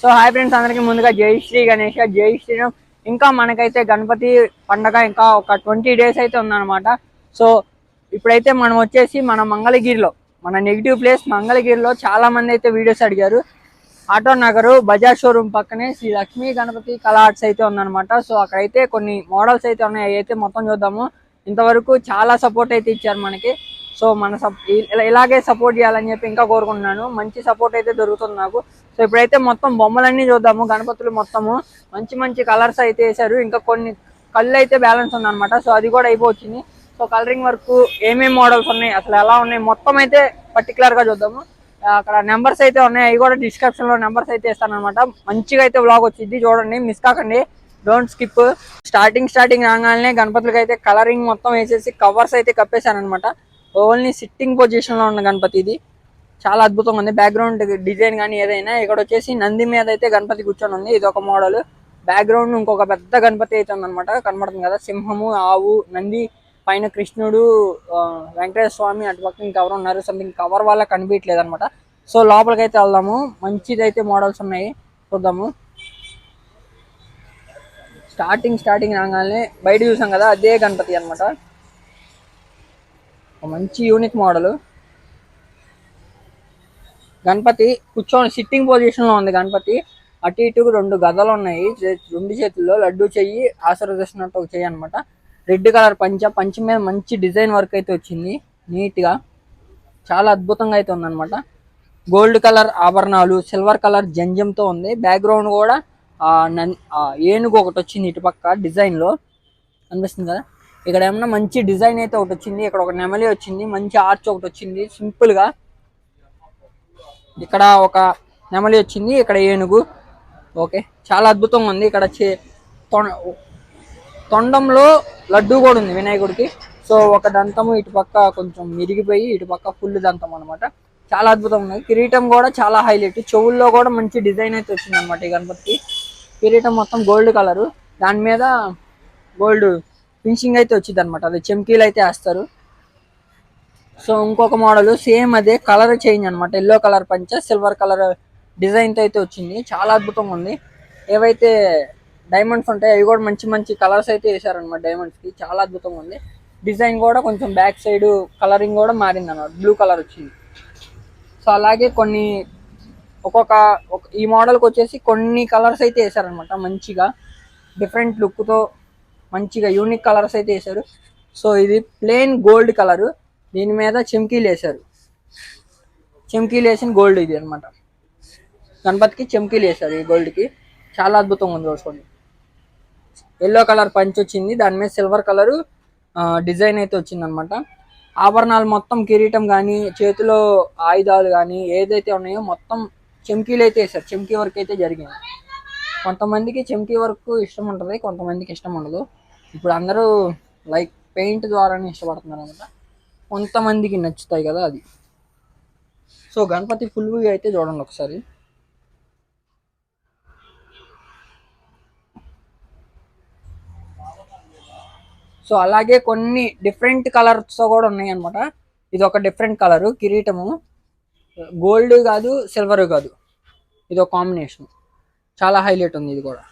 So hi friends అందరికీ ముందుగా జై శ్రీ గణేష్ జై శ్రీరామ్ ఇంకా మనకైతే గణపతి పండగ ఇంకా ఒక ట్వంటీ డేస్ అయితే ఉందన్నమాట. సో ఇప్పుడైతే మనం వచ్చేసి మన మంగళగిరిలో మన నెగిటివ్ ప్లేస్ మంగళగిరిలో చాలా మంది అయితే వీడియోస్ అడిగారు. ఆటో నగరు బజాజ్ షోరూమ్ పక్కనే శ్రీ లక్ష్మీ గణపతి కళా ఆర్ట్స్ అయితే ఉందన్నమాట. సో అక్కడైతే కొన్ని మోడల్స్ అయితే ఉన్నాయి. అయితే మొత్తం చూద్దాము. ఇంతవరకు చాలా సపోర్ట్ అయితే ఇచ్చారు మనకి. సో మన సప్ ఇలా- ఇలాగే సపోర్ట్ చేయాలని చెప్పి ఇంకా కోరుకుంటున్నాను. మంచి సపోర్ట్ అయితే దొరుకుతుంది నాకు. సో ఇప్పుడైతే మొత్తం బొమ్మలన్నీ చూద్దాము గణపతులు మొత్తము. మంచి మంచి కలర్స్ అయితే వేశారు. ఇంకా కొన్ని కళ్ళు అయితే బ్యాలెన్స్ ఉందన్నమాట. సో అది కూడా అయిపోవచ్చింది. సో కలరింగ్ వర్క్ ఏమేమి మోడల్స్ ఉన్నాయి అసలు ఎలా ఉన్నాయి మొత్తం అయితే పర్టికులర్గా చూద్దాము. అక్కడ నెంబర్స్ అయితే ఉన్నాయి. అవి కూడా డిస్క్రిప్షన్లో నెంబర్స్ అయితే ఇస్తానమాట అనమాట మంచిగా అయితే వ్లాగ్ వచ్చింది. చూడండి మిస్ కాకండి. డోంట్ స్కిప్ స్టార్టింగ్ స్టార్టింగ్ రాగానే గణపతులకి అయితే కలరింగ్ మొత్తం వేసేసి కవర్స్ అయితే కప్పేశాను అనమాట ఓన్లీ సిట్టింగ్ పొజిషన్లో ఉన్న గణపతి ఇది. చాలా అద్భుతంగా ఉంది. బ్యాక్గ్రౌండ్ డిజైన్ కానీ ఏదైనా ఇక్కడ వచ్చేసి నంది మీద అయితే గణపతి కూర్చొని ఉంది. ఇది ఒక మోడల్ బ్యాక్గ్రౌండ్ ఇంకొక పెద్ద గణపతి అయితే ఉందన్నమాట. కనబడుతుంది కదా. సింహము ఆవు నంది పైన కృష్ణుడు వెంకటేశ్వర స్వామి అటు పక్క ఇంకెవరు ఉన్నారు. సంథింగ్ కవర్ వల్ల కనిపించలేదు అనమాట సో లోపలికి అయితే వెళ్దాము. మంచిదైతే మోడల్స్ ఉన్నాయి. చూద్దాము. స్టార్టింగ్ స్టార్టింగ్ రాగానే బయట చూసాం కదా అదే గణపతి అన్నమాట. ఒక మంచి యూనిక్ మోడల్ గణపతి కూర్చొని సిట్టింగ్ పొజిషన్లో ఉంది గణపతి. అటు ఇటు రెండు గదలు ఉన్నాయి. రెండు చేతుల్లో లడ్డు చెయ్యి ఆశీర్వదిస్తున్నట్టు ఒక చెయ్యి అనమాట రెడ్ కలర్ పంచ పంచ మీద మంచి డిజైన్ వర్క్ అయితే వచ్చింది. నీట్గా. చాలా అద్భుతంగా అయితే ఉందన్నమాట. గోల్డ్ కలర్ ఆభరణాలు సిల్వర్ కలర్ జంజంతో ఉంది. బ్యాక్గ్రౌండ్ కూడా ఆ నన్- ఆ ఏనుగు ఒకటి వచ్చింది ఇటు పక్క డిజైన్లో కదా? ఇక్కడ ఏమన్నా మంచి డిజైన్ అయితే ఒకటి వచ్చింది. ఇక్కడ ఒక నెమలి వచ్చింది. మంచి ఆర్చ్ ఒకటి వచ్చింది. సింపుల్గా ఇక్కడ ఒక నెమలి వచ్చింది. ఇక్కడ ఏనుగు. ఓకే. చాలా అద్భుతంగా ఉంది. ఇక్కడ చే- తొండంలో లడ్డు కూడా ఉంది వినాయకుడికి. సో ఒక దంతము ఇటు పక్క కొంచెం మిరిగిపోయి ఇటు పక్క ఫుల్ దంతం అనమాట చాలా అద్భుతంగా ఉంది. కిరీటం కూడా చాలా హైలైట్. చెవుల్లో కూడా మంచి డిజైన్ అయితే వచ్చింది అనమాట ఈ గణపతికి. కిరీటం మొత్తం గోల్డ్ కలర్. దాని మీద గోల్డ్ ఫినిషింగ్ అయితే వచ్చింది అనమాట అది చెమ్కీలు అయితే వేస్తారు. సో ఇంకొక మోడల్ సేమ్ అదే కలర్ చేంజ్ అనమాట ఎల్లో కలర్ పంచ సిల్వర్ కలర్ డిజైన్తో అయితే వచ్చింది. చాలా అద్భుతంగా ఉంది. ఏవైతే డైమండ్స్ ఉంటాయి అవి కూడా మంచి మంచి కలర్స్ అయితే వేసారనమాట డైమండ్స్కి చాలా అద్భుతంగా ఉంది. డిజైన్ కూడా కొంచెం బ్యాక్ సైడ్ కలరింగ్ కూడా మారింది అన్నమాట బ్లూ కలర్ వచ్చింది. సో అలాగే కొన్ని ఒక్కొక్క ఈ మోడల్కి వచ్చేసి కొన్ని కలర్స్ అయితే వేసారనమాట మంచిగా. డిఫరెంట్ లుక్తో మంచిగా యూనిక్ కలర్స్ అయితే వేశారు. సో ఇది ప్లెయిన్ గోల్డ్ కలర్ దీని మీద చెమ్కీలు వేశారు. చెమ్కీలు వేసిన గోల్డ్ ఇది అన్నమాట. గణపతికి చెమ్కీలు వేశారు ఈ గోల్డ్కి చాలా అద్భుతంగా ఉంది చూసుకోండి. ఎల్లో కలర్ పంచ్ వచ్చింది. దాని మీద సిల్వర్ కలర్ డిజైన్ అయితే వచ్చిందనమాట ఆభరణాలు మొత్తం కిరీటం కానీ చేతిలో ఆయుధాలు కానీ ఏదైతే ఉన్నాయో మొత్తం చెమ్కీలు అయితే వేసారు చెమ్కీ వర్క్ అయితే జరిగింది. కొంతమందికి చెమ్కీ వర్క్ ఇష్టం ఉంటుంది కొంతమందికి ఇష్టం ఉండదు. ఇప్పుడు అందరూ లైక్ పెయింట్ ద్వారానే ఇష్టపడుతున్నారు అనమాట కొంతమందికి నచ్చుతాయి కదా అది. సో గణపతి ఫుల్ వ్యూ అయితే చూడండి ఒకసారి. సో అలాగే కొన్ని డిఫరెంట్ కలర్స్ కూడా ఉన్నాయి అనమాట ఇది ఒక డిఫరెంట్ కలరు కిరీటము. గోల్డ్ కాదు సిల్వర్ కాదు. ఇది ఒక కాంబినేషన్ చాలా హైలైట్ ఉంది ఇది కూడా.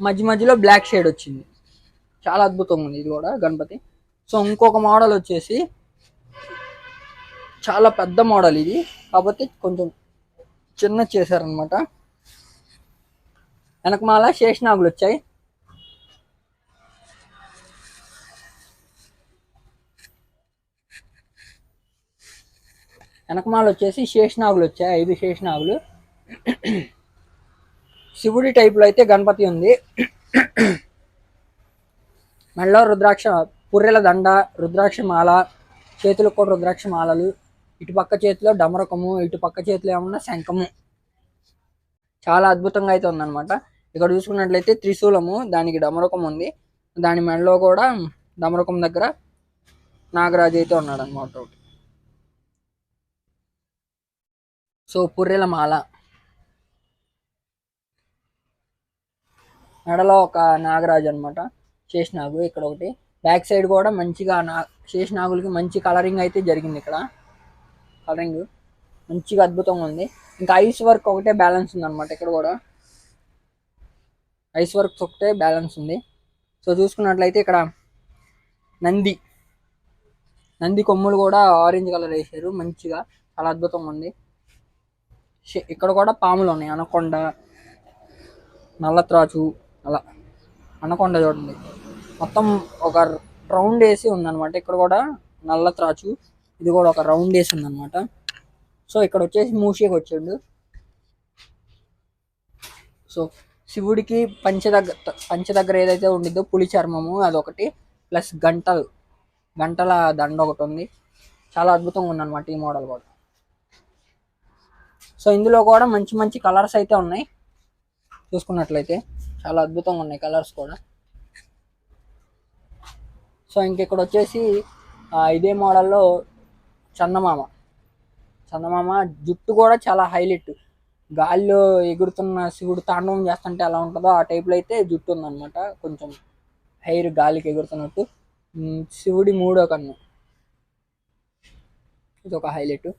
మధ్య మధ్యలో బ్లాక్ షేడ్ వచ్చింది. చాలా అద్భుతంగా ఉంది ఇది కూడా గణపతి. సో ఇంకొక మోడల్ వచ్చేసి చాలా పెద్ద మోడల్ ఇది. కాకపోతే కొంచెం చిన్న చేశారనమాట. వెనకమాల శేషనాగులు వచ్చాయి. వెనకమాల వచ్చేసి శేషనాగులు వచ్చాయి ఐదు శేషనాగులు. శివుడి టైప్లో అయితే గణపతి ఉంది. మెడలో రుద్రాక్ష పుర్రెల దండ రుద్రాక్ష మాల చేతులకు కూడా రుద్రాక్ష మాలలు ఇటుపక్క చేతిలో డమరకము ఇటు పక్క చేతిలో ఏమన్నా శంఖము. చాలా అద్భుతంగా అయితే ఉందన్నమాట. ఇక్కడ చూసుకున్నట్లయితే త్రిశూలము దానికి డమరకం ఉంది. దాని మెడలో కూడా డమరకం దగ్గర నాగరాజు అయితే ఉన్నాడు అనమాట ఒకటి. సో పుర్రెల మాల. మెడలో ఒక నాగరాజు అనమాట శేషనాగు ఇక్కడ ఒకటి బ్యాక్ సైడ్ కూడా మంచిగా నా శేషనాగులకి మంచి కలరింగ్ అయితే జరిగింది ఇక్కడ. కలరింగ్ మంచిగా అద్భుతంగా ఉంది. ఇంకా ఐస్ వర్క్ ఒకటే బ్యాలెన్స్ ఉందన్నమాట ఇక్కడ కూడా. ఐస్ వర్క్ ఒకటే బ్యాలెన్స్ ఉంది. సో చూసుకున్నట్లయితే ఇక్కడ నంది నంది కొమ్ములు కూడా ఆరెంజ్ కలర్ వేసారు. మంచిగా చాలా అద్భుతంగా ఉంది. ఇక్కడ కూడా పాములు ఉన్నాయి. అనకొండ నల్లత్రాచు అలా. అనకొండ చూడండి. మొత్తం ఒక రౌండ్ వేసి ఉందన్నమాట. ఇక్కడ కూడా నల్ల త్రాచు ఇది కూడా ఒక రౌండ్ వేసి ఉందన్నమాట. సో ఇక్కడ వచ్చేసి మూషికి వచ్చాడు. సో శివుడికి పంచ దగ్గర పంచ దగ్గర ఏదైతే ఉండిద్దో పులి చర్మము అదొకటి ప్లస్ గంటలు. గంటల దండ ఒకటి ఉంది. చాలా అద్భుతంగా ఉందన్నమాట ఈ మోడల్ కూడా. సో ఇందులో కూడా మంచి మంచి కలర్స్ అయితే ఉన్నాయి. చూసుకున్నట్లయితే. చాలా అద్భుతంగా ఉన్నాయి కలర్స్ కూడా. సో ఇంకెక్కడ వచ్చేసి ఇదే మోడల్లో చందమామ. చందమామ జుట్టు కూడా చాలా హైలైట్. గాలిలో ఎగురుతున్న శివుడు తాండవం చేస్తుంటే ఎలా ఉంటుందో ఆ టైప్లో అయితే జుట్టు ఉందన్నమాట. కొంచెం హెయిర్ గాలికి ఎగురుతున్నట్టు. శివుడి మూడో కన్ను. ఇది ఒక హైలైట్.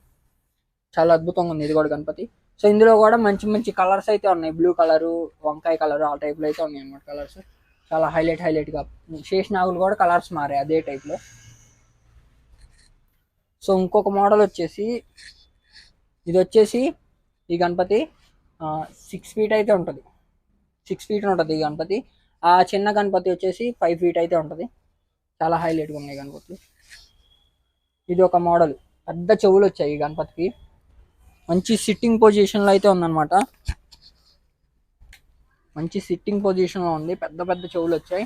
చాలా అద్భుతంగా ఉంది. ఇది కూడా గణపతి. సో ఇందులో కూడా మంచి మంచి కలర్స్ అయితే ఉన్నాయి. బ్లూ కలరు వంకాయ కలరు ఆ టైప్లో అయితే ఉన్నాయి అన్నమాట కలర్స్. చాలా హైలైట్ హైలైట్గా శేషనాగులు కూడా కలర్స్ మారాయి అదే టైప్లో సో ఇంకొక మోడల్ వచ్చేసి ఇది వచ్చేసి ఈ గణపతి సిక్స్ ఫీట్ అయితే ఉంటుంది. సిక్స్ ఫీట్ ఉంటుంది ఈ గణపతి. ఆ చిన్న గణపతి వచ్చేసి ఫైవ్ ఫీట్ అయితే ఉంటుంది. చాలా హైలైట్గా ఉన్నాయి గణపతి ఇది ఒక మోడల్. పెద్ద చెవులు వచ్చాయి ఈ గణపతికి. మంచి సిట్టింగ్ పొజిషన్లో అయితే ఉందన్నమాట. మంచి సిట్టింగ్ పొజిషన్లో ఉంది. పెద్ద పెద్ద చెవులు వచ్చాయి.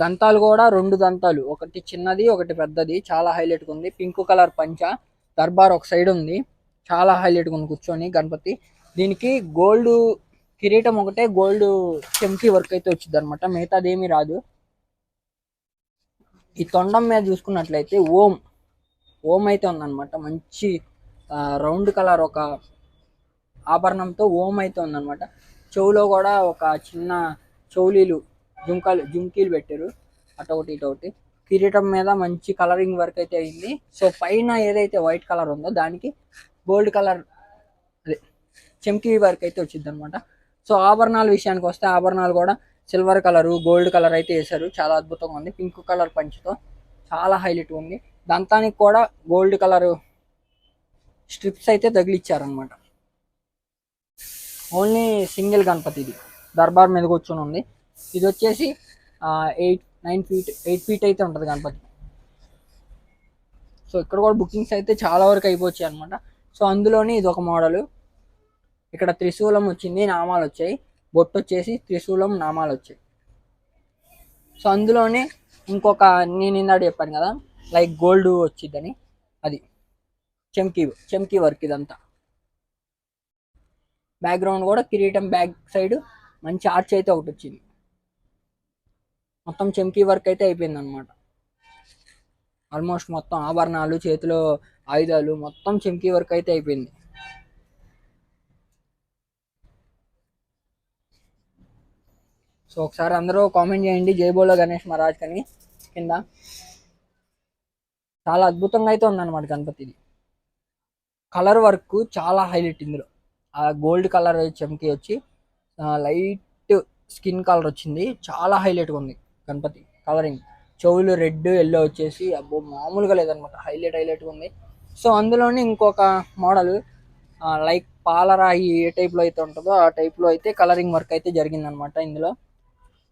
దంతాలు కూడా రెండు దంతాలు. ఒకటి చిన్నది ఒకటి పెద్దది. చాలా హైలైట్గా ఉంది. పింక్ కలర్ పంచ. దర్బార్ ఒక సైడ్ ఉంది. చాలా హైలైట్గా ఉంది కూర్చొని గణపతి. దీనికి గోల్డ్ కిరీటం ఒకటే గోల్డ్ చెంకి వర్క్ అయితే వచ్చింది అనమాట మిగతాది ఏమీ రాదు. ఈ తొండం మీద చూసుకున్నట్లయితే ఓం. ఓం అయితే ఉందన్నమాట. మంచి రౌండ్ కలర్ ఒక ఆభరణంతో ఓం అయితే ఉందన్నమాట చెవులో కూడా ఒక చిన్న చెవులీలు జుంకాలు జుంకీలు పెట్టారు. అటు ఒకటి ఇటు ఒకటి కిరీటం మీద మంచి కలరింగ్ వర్క్ అయితే అయింది. సో పైన ఏదైతే వైట్ కలర్ ఉందో దానికి గోల్డ్ కలర్ అదే చెంకీ వర్క్ అయితే వచ్చింది అనమాట సో ఆభరణాల విషయానికి వస్తే ఆభరణాలు కూడా సిల్వర్ కలరు గోల్డ్ కలర్ అయితే వేశారు. చాలా అద్భుతంగా ఉంది. పింక్ కలర్ పంచుతో చాలా హైలైట్ ఉంది. దంతానికి కూడా గోల్డ్ కలర్ స్ట్రిప్స్ అయితే తగిలిచ్చారనమాట ఓన్లీ సింగిల్ గణపతి ఇది దర్బార్ మీద కూర్చొని ఉంది. ఇది వచ్చేసి eight nine feet eight feet అయితే ఉంటుంది గణపతి. సో ఇక్కడ కూడా బుకింగ్స్ అయితే చాలా వరకు అయిపోయాయి అనమాట సో అందులోని ఇది ఒక మోడలు. ఇక్కడ త్రిశూలం వచ్చింది నామాలు వచ్చాయి. బొట్టు వచ్చేసి త్రిశూలం నామాలు వచ్చాయి. సో అందులోనే ఇంకొక నేను ఇందాక చెప్పాను కదా లైక్ గోల్డ్ వచ్చిందని అది. చెంకీ చెంకీ వర్క్ ఇదంతా. బ్యాక్గ్రౌండ్ కూడా కిరీటం బ్యాక్ సైడ్ మంచి ఆర్చ్ అయితే ఒకటి వచ్చింది. మొత్తం చెంకీ వర్క్ అయితే అయిపోయింది అనమాట ఆల్మోస్ట్ మొత్తం ఆభరణాలు చేతిలో ఆయుధాలు మొత్తం చెంకీ వర్క్ అయితే అయిపోయింది. సో ఒకసారి అందరూ కామెంట్ చేయండి. జైబోలో గణేష్ మహారాజ్ కని. కింద. చాలా అద్భుతంగా అయితే ఉందన్నమాట గణపతిది. కలర్ వర్క్ చాలా హైలైట్ ఇందులో. ఆ గోల్డ్ కలర్ చెంకి వచ్చి లైట్ స్కిన్ కలర్ వచ్చింది. చాలా హైలైట్గా ఉంది గణపతి కలరింగ్. చెవులు రెడ్ ఎల్లో వచ్చేసి అబ్బో మామూలుగా లేదనమాట. హైలైట్ హైలైట్గా ఉంది. సో అందులోనే ఇంకొక మోడల్ లైక్ పాలరాయి ఏ టైప్లో అయితే ఉంటుందో ఆ టైప్లో అయితే కలరింగ్ వర్క్ అయితే జరిగిందనమాట ఇందులో.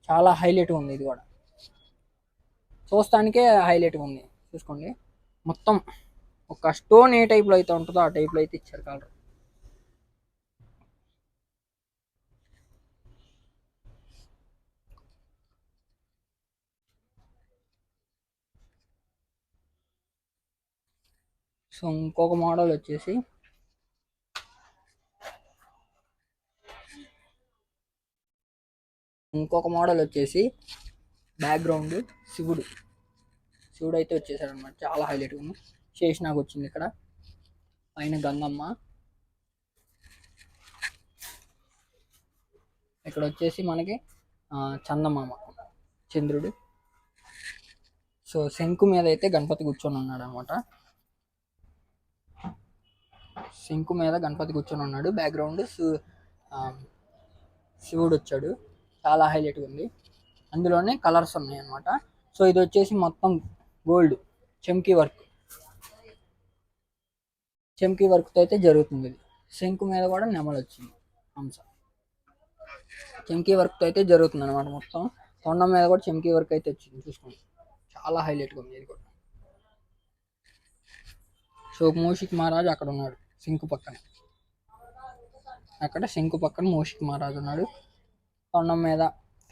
చాలా హైలైట్గా ఉంది ఇది కూడా. చూస్తానికే హైలైట్గా ఉంది. చూసుకోండి. మొత్తం ఒక స్టోన్ ఏ టైప్లో అయితే ఉంటుందో ఆ టైప్లో అయితే ఇచ్చారు కలర్ సో ఇంకొక మోడల్ వచ్చేసి ఇంకొక మోడల్ వచ్చేసి బ్యాక్గ్రౌండ్ శివుడు. శివుడు అయితే వచ్చేసాడు అనమాట చాలా హైలైట్గా ఉంది. శేషనాగ్ వచ్చింది ఇక్కడ. పైన గంగమ్మ. ఇక్కడ వచ్చేసి మనకి చందమామ చంద్రుడు. సో శంకు మీద అయితే గణపతి కూర్చొని ఉన్నాడు అనమాట శంకు మీద గణపతి కూర్చొని ఉన్నాడు. బ్యాక్గ్రౌండ్ శివుడు వచ్చాడు చాలా హైలైట్గా ఉంది అందులోనే కలర్స్ ఉన్నాయి అన్నమాట సో ఇది వచ్చేసి మొత్తం గోల్డ్ చెమ్కీ వర్క్. చెంకి వర్క్తో అయితే జరుగుతుంది ఇది. శంకు మీద కూడా నెమలు వచ్చింది. హంస చెమ్కీ వర్క్తో అయితే జరుగుతుంది అనమాట మొత్తం. తొండం మీద కూడా చెమ్కీ వర్క్ అయితే వచ్చింది చూసుకోండి. చాలా హైలైట్గా ఉంది ఇది కూడా. సో మూషిక్ మహారాజ్ అక్కడ ఉన్నాడు శంకు పక్కన. అక్కడ శంకు పక్కన మూషిక్ మహారాజ్ ఉన్నాడు. తొండం మీద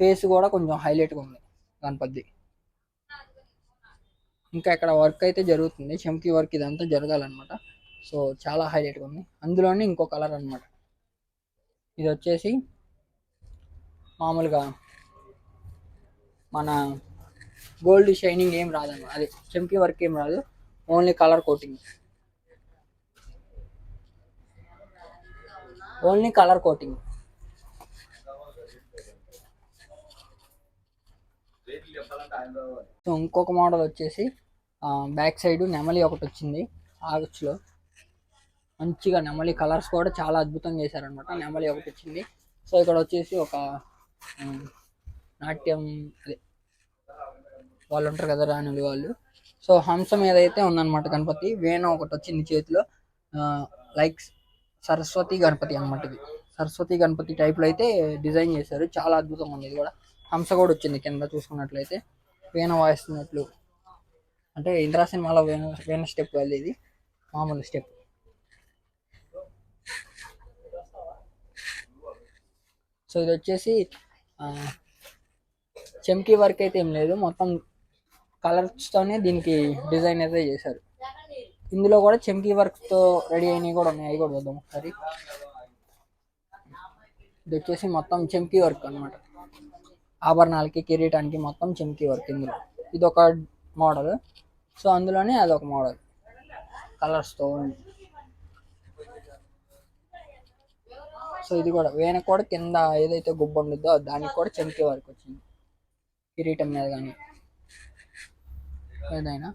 ఫేస్ కూడా కొంచెం హైలైట్గా ఉంది గణపతి. ఇంకా ఇక్కడ వర్క్ అయితే జరుగుతుంది. చెంకి వర్క్ ఇదంతా జరగాలన్నమాట. సో చాలా హైలైట్గా ఉంది. అందులోనే ఇంకో కలర్ అన్నమాట. ఇది వచ్చేసి మామూలుగా మన గోల్డ్ షైనింగ్ ఏం రాదన్నమాట. అది చెంపి వర్క్ ఏం రాదు. Only colour coating. Only colour coating. So ఇంకొక మోడల్ వచ్చేసి బ్యాక్ సైడ్ నెమలి ఒకటి వచ్చింది ఆగచ్చులో మంచిగా నెమలి కలర్స్ కూడా చాలా అద్భుతంగా చేశారనమాట నెమలి ఒకటి వచ్చింది. సో ఇక్కడ వచ్చేసి ఒక నాట్యం అదే వాళ్ళు ఉంటారు కదా రాణులు వాళ్ళు. సో హంసం ఏదైతే ఉందన్నమాట గణపతి వేణు ఒకటి వచ్చింది చేతిలో. లైక్ సరస్వతి గణపతి అన్నమాట ఇది. సరస్వతి గణపతి టైప్లో అయితే డిజైన్ చేశారు. చాలా అద్భుతంగా ఉంది ఇది కూడా. హంస కూడా వచ్చింది కింద చూసుకున్నట్లయితే. వీణ వాయిస్తున్నట్లు. అంటే ఇంద్రా సినిమాలో వీణ వీణ స్టెప్ వెళ్ళేది. మామూలు స్టెప్ సో ఇది వచ్చేసి చెమ్కీ వర్క్ అయితే ఏం లేదు. మొత్తం కలర్స్తోనే దీనికి డిజైన్ అయితే చేశారు. ఇందులో కూడా చెమ్కీ వర్క్తో రెడీ అయినవి కూడా ఉన్నాయి. అవి కూడా చూద్దాం ఒకసారి. ఇది వచ్చేసి మొత్తం చెమ్కీ వర్క్ అన్నమాట. ఆభరణాలకి కిరీటానికి మొత్తం చెమ్కీ వర్క్ ఇందులో. ఇది ఒక మోడల్. సో అందులోనే అదొక మోడల్. కలర్స్తో ఉంది సో ఇది కూడా వేణ కూడా కింద ఏదైతే గుబ్బ ఉండిద్దో దానికి కూడా చెమ్కీ వర్క్ వచ్చింది. కిరీటం మీద కానీ ఏదైనా.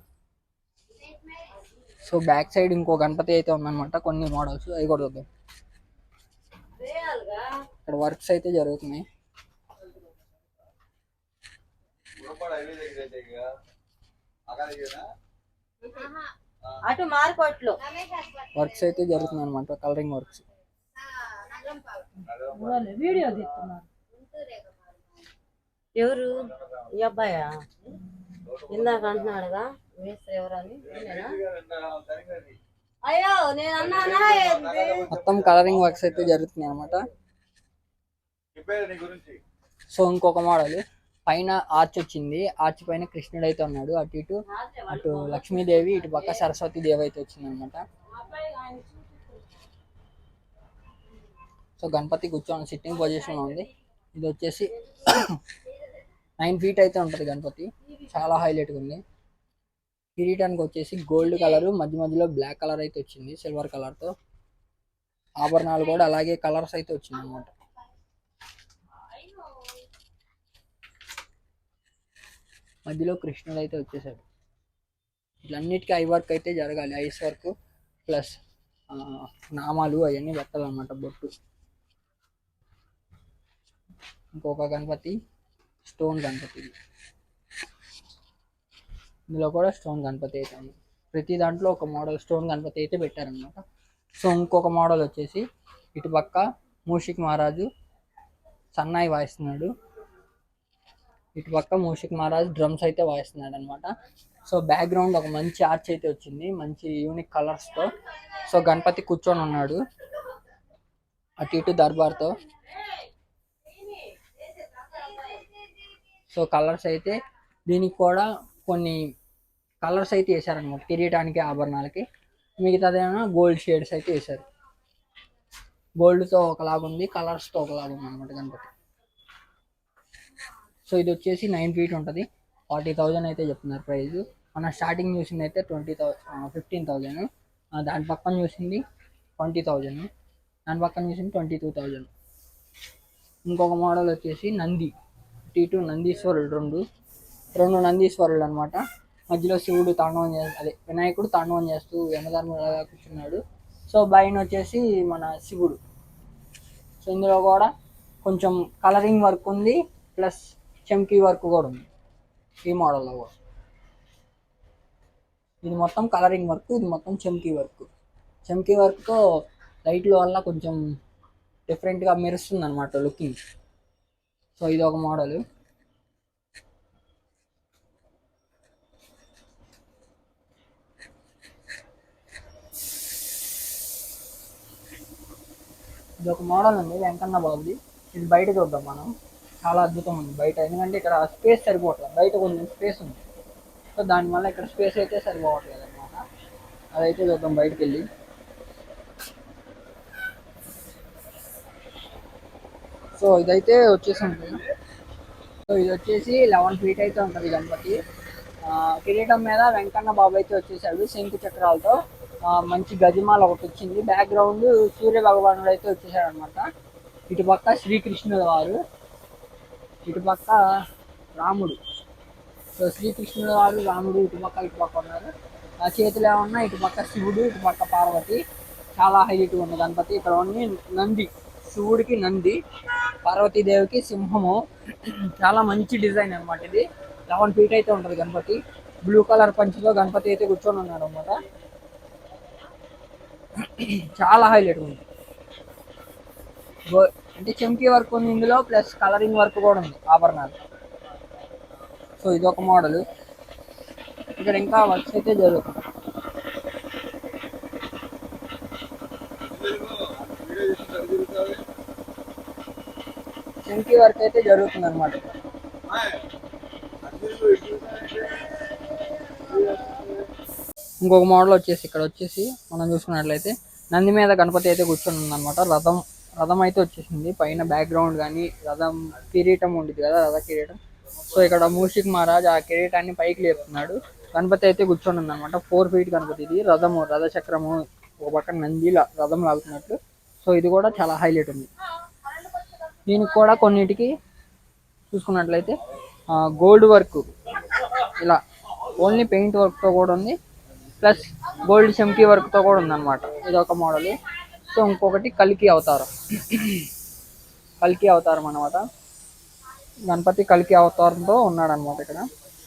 సో బ్యాక్ సైడ్ ఇంకో గణపతి అయితే ఉందన్నమాట. కొన్ని మోడల్స్. అవి కూడా చూద్దాం. ఇక్కడ వర్క్స్ అయితే జరుగుతున్నాయి. వర్క్స్ అయితే జరుగుతున్నాయి అనమాట కలరింగ్ వర్క్స్. వీడియో తీస్తున్నారు. ఎవరు? ఈ అబ్బాయా? ఇందాక అంటున్నాడుగా. మేస్త్రి? అయ్యో నేను అన్నానా? మొత్తం కలరింగ్ వర్క్స్ అయితే జరుగుతున్నాయి అనమాట సో ఇంకొక మోడల్ పైన ఆర్చ్ వచ్చింది. ఆర్చ్ పైన కృష్ణుడు అయితే ఉన్నాడు. అటు ఇటు అటు లక్ష్మీదేవి ఇటు పక్క సరస్వతి దేవి అయితే వచ్చింది అనమాట సో గణపతి కూర్చొని సిట్టింగ్ పొజిషన్ ఉంది. ఇది వచ్చేసి నైన్ ఫీట్ అయితే ఉంటుంది గణపతి. చాలా హైలైట్గా ఉంది. కిరీటానికి వచ్చేసి గోల్డ్ కలర్ మధ్య మధ్యలో బ్లాక్ కలర్ అయితే వచ్చింది సిల్వర్ కలర్తో ఆభరణాలు కూడా అలాగే కలర్స్ అయితే వచ్చింది అనమాట మధ్యలో కృష్ణుడు అయితే వచ్చేసాడు. ఇట్లన్నిటికీ ఐ వర్క్ అయితే జరగాలి. ఐస్ వర్క్ ప్లస్ నామాలు అవన్నీ పెట్టాలన్నమాట బొట్టు. ఇంకొక గణపతి స్టోన్ గణపతి. ఇందులో కూడా స్టోన్ గణపతి అయితే ఉంది. ప్రతి దాంట్లో ఒక మోడల్ స్టోన్ గణపతి అయితే పెట్టారనమాట సో ఇంకొక మోడల్ వచ్చేసి ఇటు పక్క మూషిక్ మహారాజు సన్నాయి వాయిస్తున్నాడు. ఇటు పక్క మూషిక్ మహారాజ్ డ్రమ్స్ అయితే వాయిస్తున్నాడు అనమాట సో బ్యాక్గ్రౌండ్ ఒక మంచి ఆర్చ్ అయితే వచ్చింది. మంచి యూనిక్ కలర్స్తో సో గణపతి కూర్చొని ఉన్నాడు అటు ఇటు దర్బార్తో. సో కలర్స్ అయితే దీనికి కూడా కొన్ని కలర్స్ అయితే వేసారనమాట కిరీటానికి ఆభరణాలకి. మిగతాదేమో గోల్డ్ షేడ్స్ అయితే వేశారు. గోల్డ్తో ఒకలాగా ఉంది కలర్స్తో ఒకలాగా ఉంది అనమాట గణపతి. సో ఇది వచ్చేసి నైన్ ఫీట్ ఉంటుంది. ఫార్టీ థౌజండ్ అయితే చెప్తున్నారు ప్రైస్ మన స్టార్టింగ్ చూసింది అయితే ట్వంటీ థౌ ఫిఫ్టీన్ థౌజండ్. దాని పక్కన చూసింది ట్వంటీ థౌజండ్. దాని పక్కన చూసింది ట్వంటీ టూ థౌజండ్. ఇంకొక మోడల్ వచ్చేసి నంది. టీ టూ నందీశ్వరుడు రెండు. రెండు నందీశ్వరుడు అనమాట మధ్యలో శివుడు తాండవం చేస్తూ అదే వినాయకుడు తాండవం చేస్తూ యమధర్మలాగా కూర్చున్నాడు. సో బయన వచ్చేసి మన శివుడు. సో ఇందులో కూడా కొంచెం కలరింగ్ వర్క్ ఉంది ప్లస్ చమ్కీ వర్క్ కూడా ఉంది. ఈ మోడల్లో కూడా. ఇది మొత్తం కలరింగ్ వర్క్ ఇది మొత్తం చమ్కీ వర్క్. చమ్కీ వర్క్తో లైట్ల వల్ల కొంచెం డిఫరెంట్గా మెరుస్తుంది అనమాట లుకింగ్. సో ఇది ఒక మోడల్. ఇది ఒక మోడల్ ఉంది వెంకన్న బాబుది. ఇది బయట చూద్దాం మనం. చాలా అద్భుతం ఉంది బయట. ఎందుకంటే ఇక్కడ స్పేస్ సరిపోవట్లేదు. బయట కొంచెం స్పేస్ ఉంది. సో దానివల్ల ఇక్కడ స్పేస్ అయితే సరిపోవట్లేదు అనమాట అదైతే చూద్దాం బయటకు వెళ్ళి సో ఇదైతే వచ్చేసి ఉంటుంది సో ఇది వచ్చేసి లెవెన్ ఫీట్ అయితే ఉంటుంది గణపతి. కిరీటం మీద వెంకన్న బాబు అయితే వచ్చేసాడు శంకు చక్రాలతో. మంచి గజమాల ఒకటి వచ్చింది. బ్యాక్గ్రౌండ్ సూర్య భగవానుడు అయితే వచ్చేసాడు అనమాట ఇటుపక్క శ్రీకృష్ణుడు వారు. ఇటుపక్క రాముడు. సో శ్రీకృష్ణుడు వారు రాముడు ఇటుపక్క ఇటుపక్క ఉన్నారు. ఆ చేతిలో ఏమన్నా? ఇటుపక్క శివుడు ఇటుపక్క పార్వతి. చాలా హైలైట్ ఉంది గణపతి. ఇక్కడ ఉంది నంది. శివుడికి నంది పార్వతీదేవికి సింహము. చాలా మంచి డిజైన్ అన్నమాట ఇది. లెవెన్ ఫీట్ అయితే ఉంటుంది గణపతి. బ్లూ కలర్ పంచిలో గణపతి అయితే కూర్చొని ఉన్నాడు అనమాట చాలా హైలైట్ ఉంది. అంటే చెంకీ వర్క్ ఉంది ఇందులో ప్లస్ కలరింగ్ వర్క్ కూడా ఉంది ఆభరణాలు. సో ఇది ఒక మోడల్. ఇక్కడ ఇంకా వర్క్స్ అయితే జరుగుతుంది ఇంటి వర్క్ అయితే జరుగుతుంది అనమాట ఇంకొక మోడల్ వచ్చేసి ఇక్కడ వచ్చేసి మనం చూసుకున్నట్లయితే నంది మీద గణపతి అయితే కూర్చొని ఉందన్నమాట. రథం రథం అయితే వచ్చేసింది. పైన బ్యాక్గ్రౌండ్ కానీ రథం కిరీటం ఉండేది కదా రథ కిరీటం. సో ఇక్కడ మూషిక్ మహారాజ్ ఆ కిరీటాన్ని పైకి లేపుతున్నాడు. గణపతి అయితే కూర్చొని ఉందన్నమాట. ఫోర్ ఫీట్ గణపతి ఇది. రథము రథ చక్రము ఒక పక్కన నంది లా- రథం లాగుతున్నట్లు సో ఇది కూడా చాలా హైలైట్ ఉంది. దీనికి కూడా కొన్నిటికి చూసుకున్నట్లయితే గోల్డ్ వర్క్ ఇలా ఓన్లీ పెయింట్ వర్క్తో కూడా ఉంది. ప్లస్ గోల్డ్ చెంకీ వర్క్తో కూడా ఉందన్నమాట. ఇది ఒక మోడల్ సో ఇంకొకటి కలికి అవతారం. కలికి అవతారం అనమాట గణపతి కలికి అవతారంతో ఉన్నాడనమాట ఇక్కడ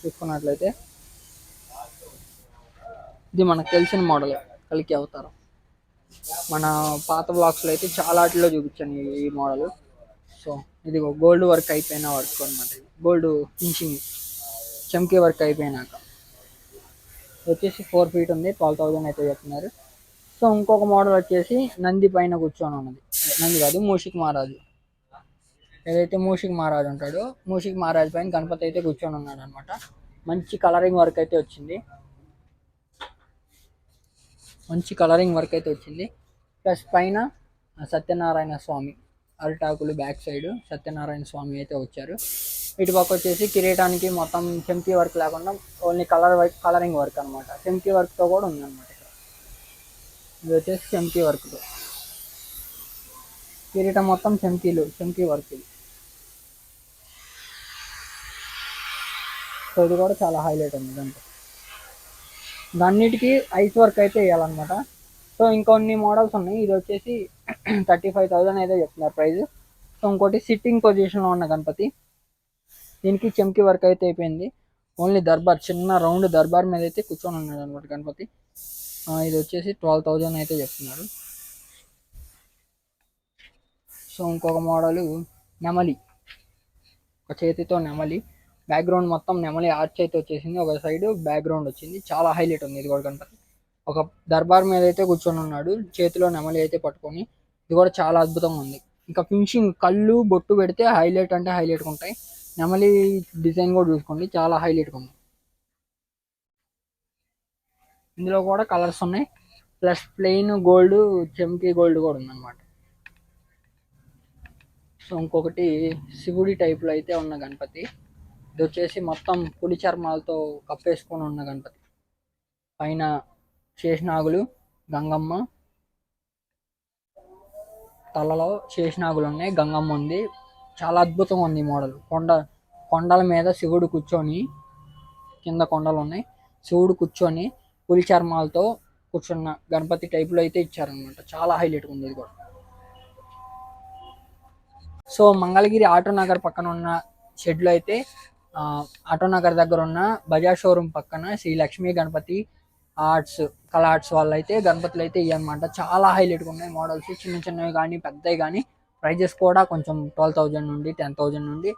చూసుకున్నట్లయితే. ఇది మనకు తెలిసిన మోడల్ కలికి అవతారం. మన పాత బ్లాగ్స్లో అయితే చాలా వాటిలో చూపించాను ఈ మోడల్ సో ఇది గోల్డ్ వర్క్ అయిపోయిన వర్క్ అనమాట గోల్డ్ ఫినిషింగ్ చమ్కే వర్క్ అయిపోయినాక. వచ్చేసి ఫోర్ ఫీట్ ఉంది ట్వెల్వ్ థౌజండ్ అయితే చెప్తున్నారు. సో ఇంకొక మోడల్ వచ్చేసి నంది పైన కూర్చొని ఉన్నది. నంది కాదు మూషిక్ మహారాజు. ఏదైతే మూషిక్ మహారాజు ఉంటాడో మూషిక్ మహారాజు పైన గణపతి అయితే కూర్చొని ఉన్నాడు అనమాట మంచి కలరింగ్ వర్క్ అయితే వచ్చింది. మంచి కలరింగ్ వర్క్ అయితే వచ్చింది. ప్లస్ పైన సత్యనారాయణ స్వామి. అరిటాకులు బ్యాక్ సైడ్ సత్యనారాయణ స్వామి అయితే వచ్చారు. ఇటు పక్క వచ్చేసి కిరీటానికి మొత్తం చెంకీ వర్క్ లేకుండా only colour work colouring work అనమాట చెంకీ వర్క్తో కూడా ఉందన్నమాట ఇక్కడ. ఇది వచ్చేసి చెంకీ వర్క్తో కిరీటం మొత్తం చెంకీలు చెంకీ వర్క్ ఇది. సో ఇది కూడా చాలా హైలైట్ ఉంది దాంట్లో దాన్నిటికి ఐస్ వర్క్ అయితే వేయాలన్నమాట. సో ఇంకొన్ని మోడల్స్ ఉన్నాయి. ఇది వచ్చేసి థర్టీ ఫైవ్ థౌజండ్ అయితే చెప్తున్నారు ప్రైస్. సో ఇంకోటి సిట్టింగ్ పొజిషన్లో ఉన్న గణపతి. దీనికి చెంకి వర్క్ అయితే అయిపోయింది. ఓన్లీ దర్బార్ చిన్న రౌండ్ దర్బార్ మీద అయితే కూర్చొని ఉన్నాడు అనమాట గణపతి. ఇది వచ్చేసి ట్వెల్వ్ థౌజండ్ అయితే చెప్తున్నారు. సో ఇంకొక మోడల్ నెమలి. ఒక చేతితో నెమలి. బ్యాక్గ్రౌండ్ మొత్తం నెమలి ఆర్చ్ అయితే వచ్చేసింది. ఒక సైడ్ బ్యాక్గ్రౌండ్ వచ్చింది. చాలా హైలైట్ ఉంది ఇది కూడా గణపతి. ఒక దర్బార్ మీద అయితే కూర్చొని ఉన్నాడు. చేతిలో నెమలి అయితే పట్టుకొని. ఇది కూడా చాలా అద్భుతంగా ఉంది. ఇంకా ఫినిషింగ్ కళ్ళు బొట్టు పెడితే హైలైట్ అంటే హైలైట్ ఉంటాయి. నెమలి డిజైన్ కూడా చూసుకోండి. చాలా హైలైట్గా ఉంది. ఇందులో కూడా కలర్స్ ఉన్నాయి. ప్లస్ ప్లెయిన్ గోల్డ్ చెంకీ గోల్డ్ కూడా ఉందన్నమాట. సో ఇంకొకటి శివుడి టైప్లో అయితే ఉన్న గణపతి. ఇది వచ్చేసి మొత్తం పులి చర్మాలతో కప్పేసుకొని ఉన్న గణపతి. పైన శేషనాగులు గంగమ్మ. తలలో శేషనాగులు ఉన్నాయి గంగమ్మ ఉంది. చాలా అద్భుతంగా ఉంది మోడల్. కొండ కొండల మీద శివుడు కూర్చొని కింద కొండలు ఉన్నాయి శివుడు కూర్చొని పులి చర్మాలతో కూర్చున్న గణపతి టైప్లో అయితే ఇచ్చారనమాట చాలా హైలైట్గా ఉంది ఇది కూడా. సో మంగళగిరి ఆటో నగర్ పక్కన ఉన్న షెడ్లో అయితే ఆటో నగర్ దగ్గర ఉన్న బజాజ్ షోరూమ్ పక్కన శ్రీ లక్ష్మీ గణపతి ఆర్ట్స్ కళా ఆర్ట్స్ వాళ్ళు అయితే గణపతులు అయితే ఇవన్నమాట చాలా హైలైట్గా ఉన్నాయి మోడల్స్. చిన్న చిన్నవి కానీ పెద్దవి కానీ ప్రైజెస్ కూడా కొంచెం ట్వెల్వ్ థౌజండ్ నుండి టెన్ థౌజండ్ నుండి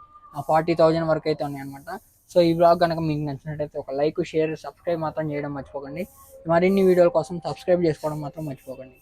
ఫార్టీ థౌజండ్ వరకు అయితే ఉన్నాయి అనమాట సో ఈ బ్లాగ్ కనుక మీకు నచ్చినట్టయితే ఒక లైక్ షేర్ సబ్స్క్రైబ్ మాత్రం చేయడం మర్చిపోకండి. మరిన్ని వీడియోల కోసం సబ్స్క్రైబ్ చేసుకోవడం మాత్రం మర్చిపోకండి.